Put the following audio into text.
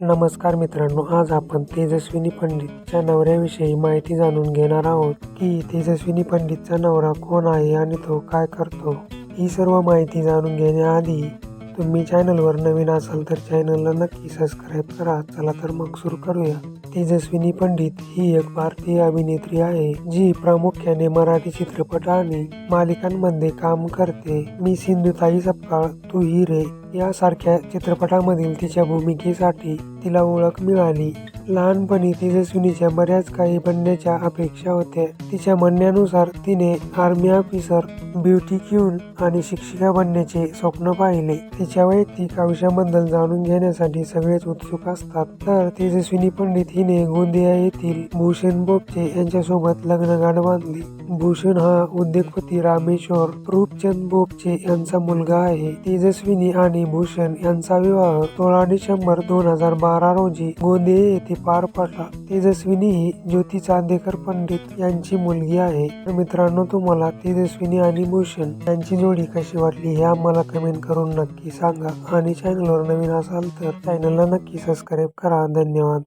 नमस्कार मित्रांनो आज आपण तेजस्विनी पंडितच्या नवऱ्याविषयी माहिती जाणून घेणार आहोत की तेजस्विनी पंडितचा नवरा कोण आहे आणि तो काय करतो ही सर्व माहिती जाणून घेण्याआधी तुम्ही चॅनलवर नवीन असाल तर चॅनलला नक्की सबस्क्राईब करा. चला तर मग सुरू करूया. तेजस्विनी पंडित ही एक भारतीय अभिनेत्री आहे जी प्रामुख्याने मराठी चित्रपट आणि मालिकांमध्ये काम करते. मी सिंधुताई सपकाळ तू ही रे. यासारख्या चित्रपटामधील तिच्या भूमिकेसाठी तिला ओळख मिळाली. लहानपणी तेजस्विनीच्या बऱ्याच काही बनण्याच्या अपेक्षा होत्या. तिच्या म्हणण्यानुसार तिने आर्मी ऑफिसर ब्युटी क्यून आणि शिक्षिका बनण्याचे स्वप्न पाहिले. तिच्या वैयक्तिक आयुष्याबद्दल जाणून घेण्यासाठी सगळेच उत्सुक असतात. तर तेजस्विनी पंडित हिने गोंदिया येथील भूषण बोपचे यांच्यासोबत लग्न गाठ बांधली. भूषण हा उद्योगपती रामेश्वर रूपचंद बोपचे यांचा मुलगा आहे. तेजस्विनी आणि आणि भूषण यांचा विवाह सोळा डिसेंबर दोन हजार बारा रोजी गोंदे येथे पार पडला. तेजस्विनी ही ज्योती चांदेकर पंडित यांची मुलगी आहे. तर मित्रांनो तुम्हाला तेजस्विनी आणि भूषण यांची जोडी कशी वाटली हे आम्हाला कमेंट करून नक्की सांगा. आणि चॅनलवर नवीन असाल तर चॅनलला नक्की सबस्क्राईब करा. धन्यवाद.